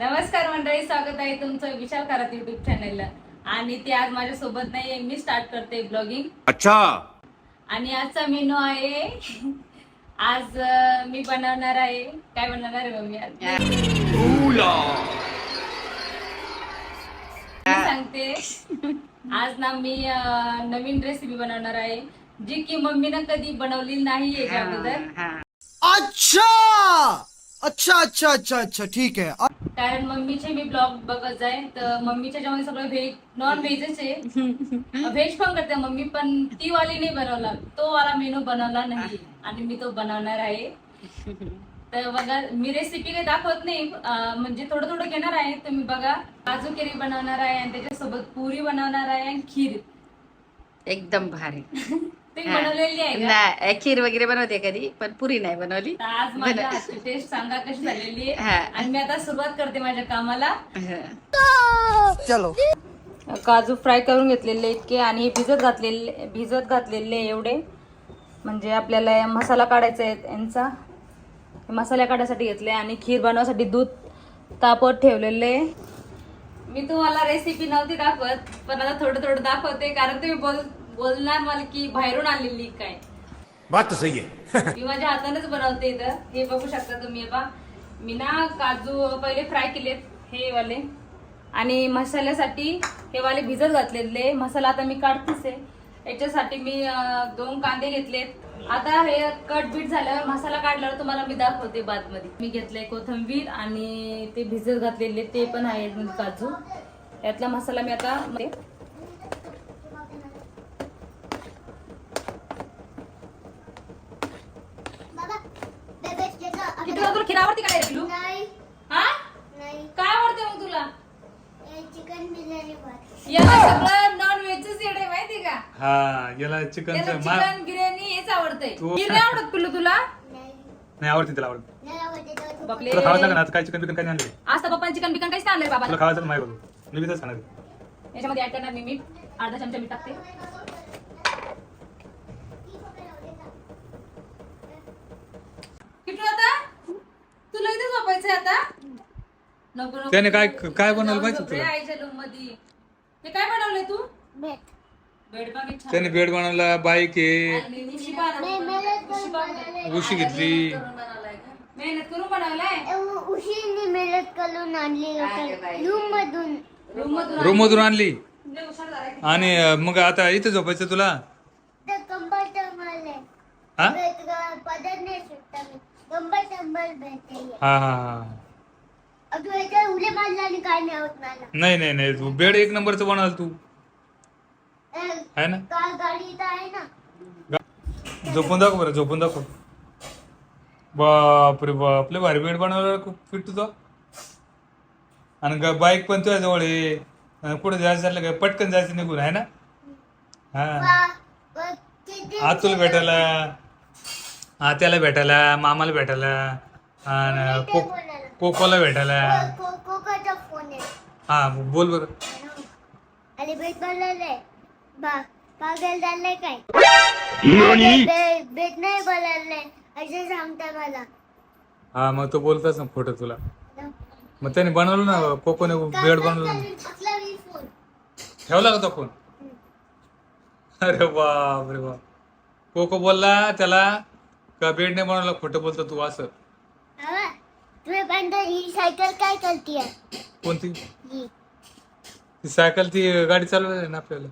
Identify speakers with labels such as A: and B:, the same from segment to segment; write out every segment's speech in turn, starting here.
A: नमस्कार मंडळी स्वागत आहे तुमचं विशाल करात युट्यूब चॅनलला आणि ते आज माझ्या सोबत नाहीये मी स्टार्ट करते ब्लॉगिंग
B: अच्छा!
A: आणि आजचा मेनू आहे आज अं, मी बनवणार आहे. काय बनवणार आहे मम्मी आज? मी सांगते. आज ना मी अं, नवीन रेसिपी बनवणार आहे जी की मम्मीनं कधी बनवली नाही याच्या अगोदर.
C: अच्छा! अच्छा अच्छा अच्छा अच्छा ठीक है अ-
A: कारण मम्मीचे मी ब्लॉग बघत जाय तर मम्मीच्या जेवण सगळं व्हेज नॉन व्हेजच आहे. व्हेज पण करते मम्मी पण ती वाली नाही बनवला. तो वाला मेनू बनवला नाही. आणि मी तो बनवणार आहे. तर बघा मी रेसिपी काही दाखवत नाही. म्हणजे थोडं थोडं घेणार आहे. तुम्ही बघा. काजू केरी बनवणार आहे आणि त्याच्यासोबत पुरी बनवणार आहे आणि खीर.
D: एकदम भारी.
A: बनवलेली आहे का?
D: नाही खीर वगैरे बनवते कधी पण पुरी नाही बनवली.
A: तर आज माझ्या हातची टेस्ट सांगा कशी झालेली
D: हा.
A: आहे आणि मी आता सुरुवात करते माझ्या कामाला.
C: चलो.
A: काजू फ्राय करून घेतलेले इतके आणि हे भिजत घातलेले भिजत घातलेले एवढे. म्हणजे आपल्याला या मसाला काढायचा आहे यांचा. हे मसाला काढायसाठी घेतले आणि खीर बनवण्यासाठी दूध तापत ठेवलेले. मी तुम्हाला रेसिपी नव्हती दाखवत पण आता थोडं थोडं दाखवते कारण तुम्ही बोल बोलणार मला की बाहेरून आलेली काय?
B: बात सही है
A: मी माझ्या हातानेच बनवते इथं. हे बघू शकता तुम्ही बा. मी ना काजू पहिले फ्राय केलेत हे वाले. आणि मसाल्यासाठी हे वाले भिजत घातलेले. मसाला आता मी काढतेच आहे. याच्यासाठी मी दोन कांदे घेतलेत. आता हे कट बीट झाल्यावर मसाला काढल्यावर तुम्हाला मी दाखवते बातमध्ये मी घेतलंय कोथिंबीर आणि ते भिजत घातलेले ते पण आहेत काजू. यातला मसाला मी आता किती तुला आवडते काय पिलू
E: नाही.
A: हा?
E: नाही.
A: काय आवडते मग तुला?
E: चिकन बिर्याणी भात.
A: याला सगळं नॉन व्हेजच येडे माहिती का?
F: हा याला
A: त्याला
F: मा
A: चिकन बिर्याणी हेच आवडतंय.
F: तू-
A: खीर नाही आवडत पिल्लू तुला?
E: नाही.
F: नाही आवडते त्याला आवडते.
E: आवडते
A: बापले
F: तुला काय चिकन बिकन काय नाही आणले
A: आज तर पप्पा चिकन बिकन काहीच नाही आणलंय बाबा
F: तुला खावायचं मी बी
A: याच्यामध्ये ऍड करणार मी मीठ अर्धा चमचा मीठ टाकते किटू आता तुला आता नको नको.
F: त्याने काय- काय बनवलं माहिती तुला?
A: आईच्या रूममध्ये हे काय बनवलंय तू?
E: भेट.
A: बेड पण छान
F: त्याने बेड बनवला बाईक आहे.
A: आणि उशी बनव-
E: मी मेहनत करून
A: उशी बनव-
E: बनवलंय.
F: उशी घेतली.
A: करून बनवलाय का? मेहनत करून बनवलाय?
E: ए, उ- उशीने मेहनत करून आणली रूम मधून
A: रूम मधून.
F: रूम मधून आणली.
A: लय हुशार झालाय.
F: आणि अं, मग आता इथे झोपायचं तुला?
E: तर
F: हा?
E: पदर नाही सुटता. मी भेटते.
F: हा हा हा.
E: याच्या उले काय नाही होत मला.
F: नाही नाही नाही. तू बेड एक नंबरचं बनवाल तू.
E: ए,
F: आहे ना?
E: कार गाडी आहे ना?
F: झोपून दाखव बरं झोपून दाखव. बापरे बाप लय भारी बेड बनवलं खूप फिट तुझं आणि बाईक पण तुझ्या जवळ आहे. आणि कुठे जायचं झालं काय? पटकन जायचं निघून आहे ना? हा.
E: वा- वा- किती
F: आतुल भेटायला आत्याला भेटायला मामाला भेटायला आणि को कोकोला भेटायला.
E: को- कोकोचा फोन आहे
F: हा बोल बरं.
E: अरे बेट बोलले बा पागल झालंय काय? बे- बेट नाही बोलले असं सांगता मला.
F: हा मग तो बोलताच ना खोटं तुला. मग त्याने बनवलं ना कोकोने बेड बनवलं ना.
E: आपला मी फोन
F: ठेवला का तो फोन अरे बाप रे बाप. कोको बोलला त्याला का बेड नाही बनवला खोटं बोलतो तू असं?
E: तुम्ही ही सायकल काय
F: कोणती?
E: ही.
F: ती सायकल ती गाडी चालवायला ना आपल्याला.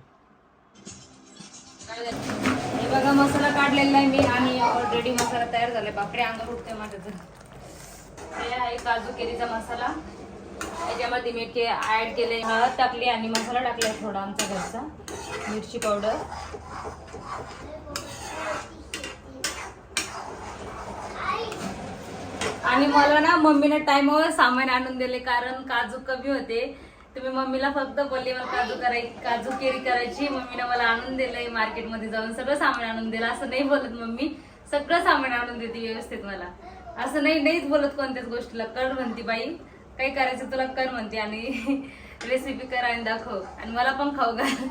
A: हे बघा मसाला काढलेला आहे मी आणि ऑलरेडी मसाला तयार झालाय. बापरे अंगावर उठते माझं तर हे आहे काजू केरीचा मसाला. याच्यामध्ये मी के ऍड केले हळद टाकली आणि मसाला टाकलाय थोडा आमचा घरचा मिरची पावडर. आणि मला ना मम्मीने टाइमवर सामान आणून दिले कारण काजू कमी होते. तुम्ही मम्मीला फक्त बोलले मला काजू कराय काजू केरी करायची. मम्मीने मला आणून दिलंय मार्केटमध्ये जाऊन सगळं सामान आणून दिलं. असं नाही बोलत मम्मी. सगळं सामान आणून देते व्यवस्थित मला. असं नाही नाहीच बोलत कोणत्याच गोष्टीला. कर म्हणती बाई. काही करायचं तुला कर म्हणते आणि रेसिपी कर आणि दाखव. आणि मला पण खाऊ घाल.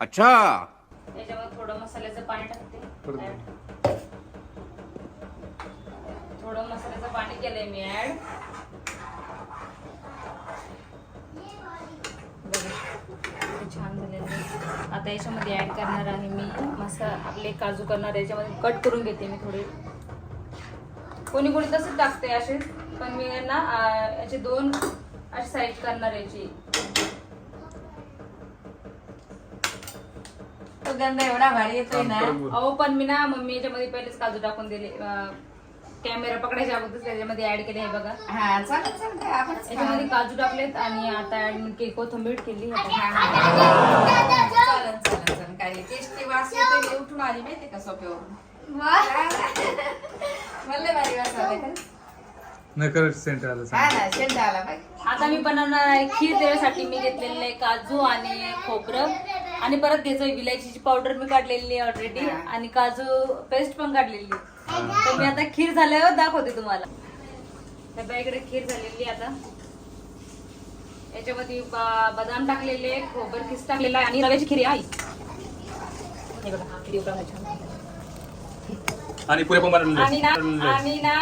B: अच्छा.
A: त्याच्यामध्ये थोडं मसाल्याचं पाणी टाकते. थोडं मसाल्याचं पाणी केलंय मी ऍड. छान झालेलं आता याच्यामध्ये ऍड करणार आहे मी मसा आपले काजू करणार याच्यामध्ये कट करून घेते मी थोडे. कोणी कोणी तसंच टाकते असे पण मी ना याचे दोन असे साईड करणार याची.
D: तो गंध एवढा भारी येतोय ना.
A: अहो पण मी ना मम्मी याच्यामध्ये पहिलेच काजू टाकून दिले कॅमेरा पकडायच्या अगोदर त्याच्यामध्ये ऍड केले हे बघा.
D: हा आपण
A: याच्यामध्ये काजू टाकलेत आणि आता ऍड केली कोथिंबीर केली. आता.
D: चालेल चालेल चालेल. काय टेस्टी वास येतोय मी उठून आली माहिती का सोप्यावरून? मला भारी वास आला खरंच.
F: नकर सेंटर आलं
D: हा
F: सांग.
D: ना शेंड आला पाहिजे
A: आता मी बनवणार आहे खीर त्याच्यासाठी मी घेतलेले आहे काजू आणि खोबरं. आणि परत घ्यायचं विलायचीची पावडर मी काढलेली आहे ऑलरेडी आणि काजू पेस्ट पण काढलेली आहे. मी आता खीर झाल्यावर दाखवते तुम्हाला तर बघा इकडे खीर झालेली आता याच्यामध्ये बदाम टाकलेले खोबर किस टाकलेला आणि रव्याची खीर आहे.
F: आणि पुरे पण
A: आणि ना. आणि ना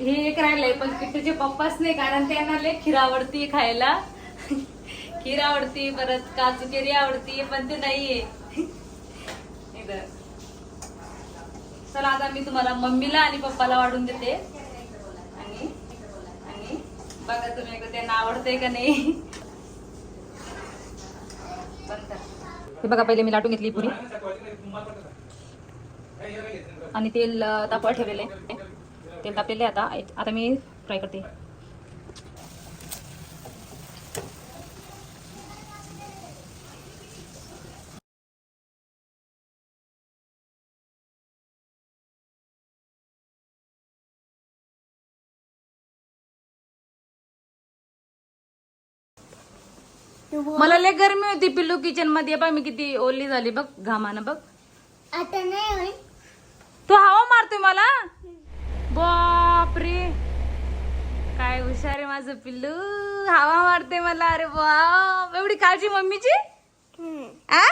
A: हे एक राहिलंय पण किट्टूचे पप्पाच नाही कारण त्यांना लय खीर आवडती खायला खीर आवडती परत काजू केरी आवडती पण ते नाहीये इथं. चला आता मी तुम्हाला मम्मीला आणि पप्पाला वाढून देते. आणि आणि बघा तुम्ही त्यांना आवडतंय का नाही. हे बघा पहिले मी लाटून घेतली पुरी. आणि तेल तापवा तापवायला ठेवलेलं आहे. तेल तापलेले आता. आता मी फ्राय करते. मला लय गरमी होती पिल्लू किचनमध्ये. बघ मी किती ओली झाली बघ घामानं बघ.
E: आता नाही होईल.
A: तू हवा मारतोय मला? बापरे. काय हुशार आहे माझं पिल्लू. हवा मारते मला अरे बाप. एवढी काळजी मम्मीची? आ?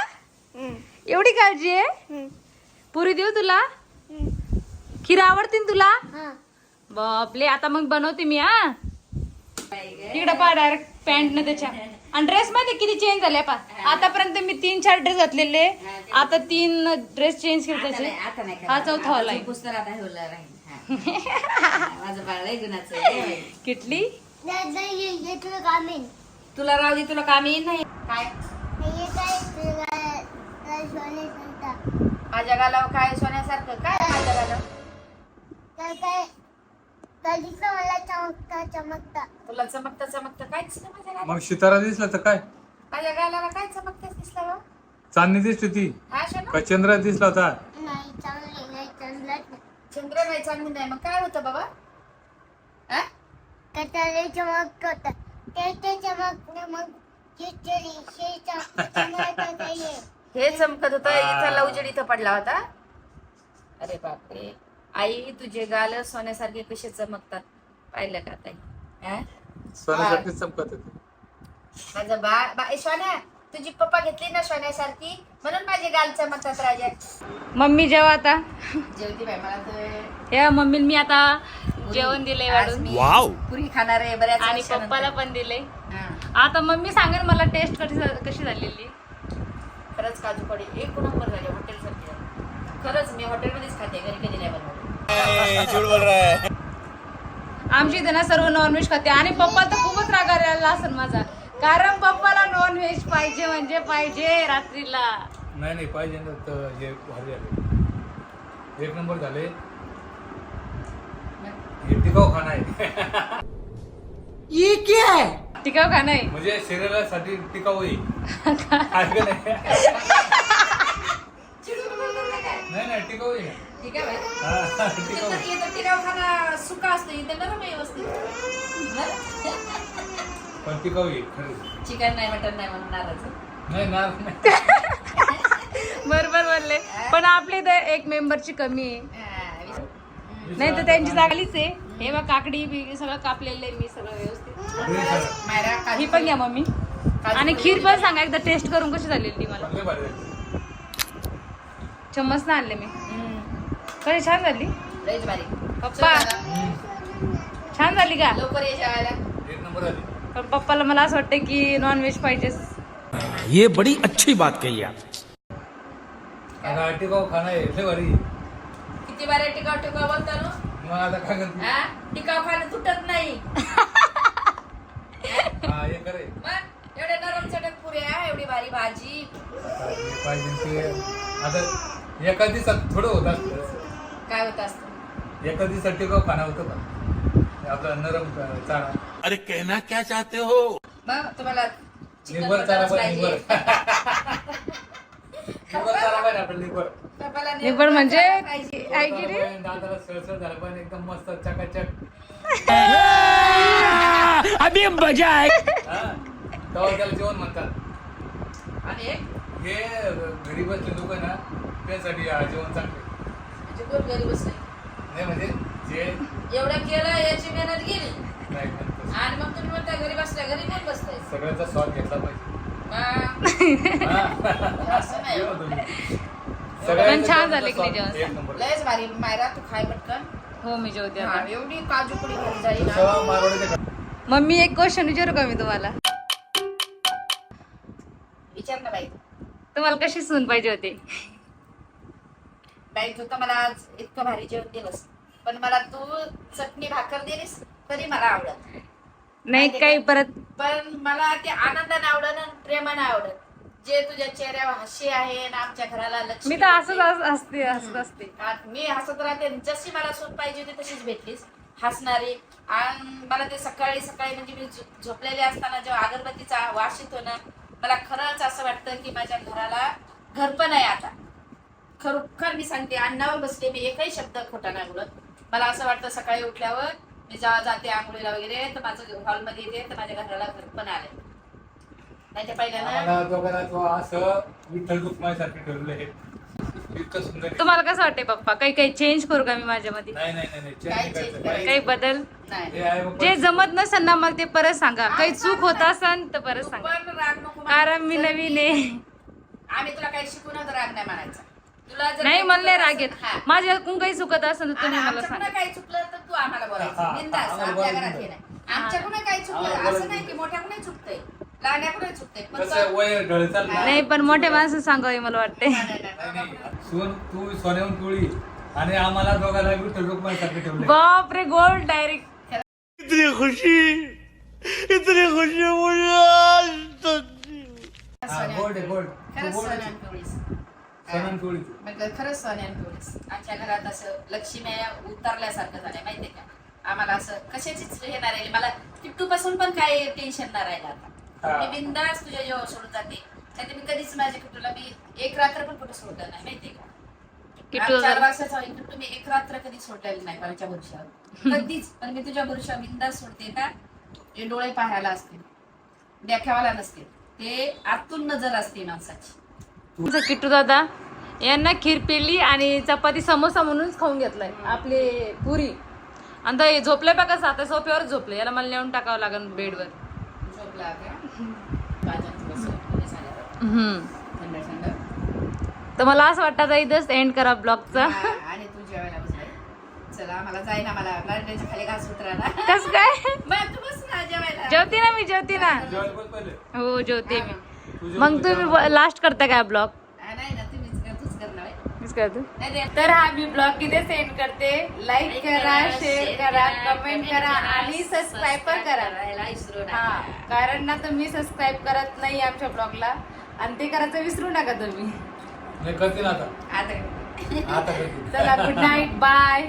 A: एवढी काळजी आहे? पुरी देऊ तुला? खीर आवडते तुला?
E: हा.
A: बापले आता मग बनवते मी हा. तिकडे पा डायरेक्ट पॅन्ट न त्याच्या. आणि ड्रेस मध्ये किती चेंज झाले पा आतापर्यंत मी तीन चार ड्रेस घातलेले. आता तीन ड्रेस चेंज केले त्याचे.
D: आता नाही
A: हा चौथा आहे.
D: हा. बाई.
A: किटली
E: दादा ये ये तुला काम येईल
D: तुला राहू दे तुला काम येईल नाही. काय?
E: हे
D: माझ्या गालावर काय सोन्यासारखं? काय माझ्या गालावर
E: मला चमकता चमकता.
D: तुला चमकता चमकता काय दिसलं माझ्या
F: मग सितारा दिसला तर काय?
D: माझ्या गालाला काय चमकताच दिसलं बा?
F: चांदणी दिसली ती.
D: हा शोना?
F: का चंद्र दिसला होता?
E: नाही चांगली
D: चंद्र नाही चांगली नाही. मग काय होतं बाबा? हा?
E: कटाळे चमक होता ते ते चमक मग खिचडी शे चमक ये
D: हे चमकत होतं इथं लवजड इथं पडला होता. अरे बापरे. आई तुझे गाल सोन्यासारखे कसे चमकतात पाहिलं का ताई? हा?
F: सोन्यासारखी चमकत होती.
D: माझं बा बा सोन्या तुझी पप्पा घेतली ना सोन्यासारखी? म्हणून माझे गाल चमकतात राजा.
A: मम्मी जेव्हा आता.
D: जेवती बाई मला तर
A: हे मम्मी मी आता जेवण
D: आज
A: वाढून
D: पुरी खाणार आहे बऱ्याच
A: आणि. पप्पाला पण दिले
D: हा.
A: आता मम्मी सांगेल मला टेस्ट कशी कशी झालेली.
D: खरंच काजू कढी एक नंबर झाले हॉटेल सारखी. खरंच मी हॉटेलमध्येच खाते घरी कधी नाही बनवलं
A: आमची इथे ना सर्व नॉनव्हेज खाते. आणि पप्पा तर खूपच रागायला असेल माझा. कारण पप्पाला नॉनव्हेज पाहिजे म्हणजे पाहिजे रात्रीला.
F: नाही नाही पाहिजे ना तर हे भारी झाले. एक नंबर झाले. हे टिकाऊ खाणं आहे.
C: ये क्या है?
A: टिकाव का नाही
F: म्हणजे शरीरासाठी टिकाऊ आहे. आहे नाही? नाही नाही टिकाऊ आहे.
D: ठीक आहे बाई.
F: हा,
D: इथं टिकाव खाना सुका असतो इथं नरम आहे व्यवस्थित
F: पण टिकाऊ आहे खरं.
D: चिकन नाही मटन नाही म्हणून नाराज
F: नाही.
A: बरोबर बोलले. पण आपली इथे एक मेंबरची कमी आहे. नाही तर त्यांची जागलीच आहे. हे बघ काकडी बी सगळं कापलेलं आहे मी सगळं व्यवस्थित.
D: मायरा
A: ही पण घ्या मम्मी. आणि खीर. पण सांगा एकदा टेस्ट करून कशी झालेली ती मला.
F: चांगले भारी झाले.
A: चम्मच ना आणले मी.
D: हम्म.
A: कशी छान झाली?
D: भारी.
A: पप्पा. छान झाली का?
D: लवकर ये जेवायला
F: एक नंबर
A: पण पप्पाला मला असं वाटतं की नॉनव्हेज पाहिजेच.
B: ये बड़ी अच्छी बात कही आप।
F: आता टिकाऊ खाणं आहे लय भारी.
D: किती बारे टिकाव टिकाव बोलता ना?
F: मग आता काय करते?
D: हा टिकाव खाणं तुटत नाही.
F: हा हे करे
D: मग एवढे नरम चटक पुऱ्या एवढी भारी भाजी.
F: हे पाहिजे ते. आता एका दिवसात थोडं होत असतं.
D: काय होत असतं?
F: खाणं होतं का? आपला नरम चारा.
B: अरे कहना क्या चाहते हो?
D: मग तुम्हाला
F: निबर चारा आपलं
A: म्हणजे रे?
F: दादाला सळसळ झालं पण एकदम मस्त चकाचक.
B: अभी मजा आहे.
F: हा? तेव्हा त्याला जेवण म्हणतात.
D: आणि एक
F: हे घरी बसले लोक ना त्यासाठी जेवण चांगले
D: म्हणजे कोण गरीब बसले
F: नाही म्हणजे जे
D: एवढं केलं याची मेहनत गेली. आणि मग तुम्ही म्हणता घरी बसल्या घरी कोण बसताय.
F: सगळ्याचा स्वाद घेतला पाहिजे. हा.
A: पण
F: सगळ्याचा
A: छान झाले की जेवण.
D: लयच भारी. मायरा तू खाय पटकन.
A: हो मी जेवते आता.
D: एवढी काजू पुडी घेऊन जाईल
A: मम्मी एक क्वेश्चन विचारू का मी तुम्हाला?
D: विचार ना बाई.
A: तुम्हाला कशी सून पाहिजे होती?
D: बाई तू तर मला आज इतकं भारी जेवण दिलंस. पण मला तू चटणी भाकर दिलीस तरी मला आवडत
A: नाही. काही परत
D: पण मला ते आनंदाने आवडत आणि प्रेमाने आवडत. जे तुझ्या चेहऱ्यावर हास्य आहे ना आमच्या घराला लक्ष्मी
A: मी तर असंच असते असत असते.
D: आ- मी हसत राहते. जशी मला सूट पाहिजे होती तशीच भेटलीस. हसणारी. आणि मला ते सकाळी सकाळी म्हणजे मी झो- झोपलेले असताना जेव्हा अगरबत्तीचा वास येतो ना मला खरंच असं वाटतं की माझ्या घराला घर पण आहे आता. खरोखर मी सांगते अन्नावर बसले मी एकही शब्द खोटा नाही बोलत. मला असं वाटतं सकाळी उठल्यावर मी जेव्हा जाते आंघोळीला वगैरे तर माझं हॉलमध्ये येते तर माझ्या घराला घर पण आले नाही
F: असं विठ्ठल रुक्माईसारखे इतकं सुंदर आहे.
A: तुम्हाला कसं वाटते पप्पा? काही काही चेंज करू का मी माझ्यामध्ये?
F: नाही नाही नाही नाही. चेंज
D: काय
F: नाही
D: चेंज
F: करायचं.
D: करायचं?
A: काही बदल?
D: नाही.
F: हे आहे बाबा.
A: जे जमत नसेल ना मला ते परत सांगा. काही चूक होत असेल तर परत
D: तू
A: सांगा
D: राग नको.
A: कारण मी नवीन आहे.
D: आम्ही तुला काही शिकवून तर राग नाही मानायचा. तुला जर
A: नाही
D: काही
A: म्हणले
D: चुकत
A: राग येत
D: असेल- हा.
A: माझ्याकडून काही चुकत असेल तर
D: आणि
A: तुम्ही मला
D: आमच्याकडून
A: सांगा.
D: काही चुकलं तर तू आम्हाला
F: हा,
D: बोलायचं बिंदास
F: आम्हाला
D: आमच्या
F: बोलायचं
D: घरात हे नाही. आमच्याकडून काही चुकलं
F: आम्हाला
D: असं नाही की मोठ्याकडून चुकतंय. लहान्याकडून चुकतंय. पण
F: कसं आहे,
D: तो-
F: वय ढळ चाललं
A: नाही पण मोठे माणसं सांगावे मला वाटते
D: नाही, नाही, नाही,
F: नाही,
D: नाही.
F: नाही. सोन तू सोन्याहून पिवळी. आणि आम्हाला दोघांना विठ्ठल रुक्माईसारखे ठेवले
A: बाप रे गोल्ड डायरेक्ट
B: इतनी खुशी इतनी खुशी मुझे आज तक
F: हा, आहे तू
D: खरंच.
F: पिवळी
D: म्हणजे खरंच सोन्यान पिवळीस आमच्या घरात असं लक्ष्मी उतरल्यासारखं झालंय माहितीये का? आम्हाला असं कशाचीच हे नाही राहिली. मला किट्टू पासून पण काही टेन्शन नाही राहिलं आता.
F: हा.
D: मी बिंदास तुझ्या जेव्हा सोडून जाते. नाही मी कधीच माझ्या किट्टूला मी एक रात्र पण कुठं सोडलं नाही माहितीये का? चार वर्षाचा किट्टू मी एक रात्र कधी सोडलेली नाही माझ्या भरोशावर कधीच. पण मी तुझ्या भरोशा बिंदास सोडते का? डोळे पाहायला असते देखावाला नसते ते आतून नजर असते माणसाची.
A: तुमचा किट्टू दादा यांना खीर पेली आणि चपाती समोसा म्हणूनच खाऊन घेतलाय आपली पुरी. आणि तो हे झोपले बघा कसं आता सोफ्यावर झोपले. याला मला नेऊन टाकावं लागेल बेडवर.
D: थंड
A: तर मला असं वाटतं आता इथंच एंड करा ब्लॉगचा
D: आणि तू जेवायला बसलाय. चला मला जाईना मला खाली घास
A: कस काय? जेवते ना मी जेवते ना. हो जेवते मी. मग तुम्ही लास्ट करता काय ब्लॉग
D: हा,
A: तर हा मी ब्लॉग इथे सेंड करते. लाईक करा शेअर करा कमेंट करा आणि सबस्क्राईब पण करा. हा कारण ना तुम्ही सबस्क्राईब करत नाही आमच्या ब्लॉगला आणि ते करायचं विसरू नका तुम्ही.
F: नाही करते ना आता.
D: आता.
F: आता करते.
A: चला गुड नाईट बाय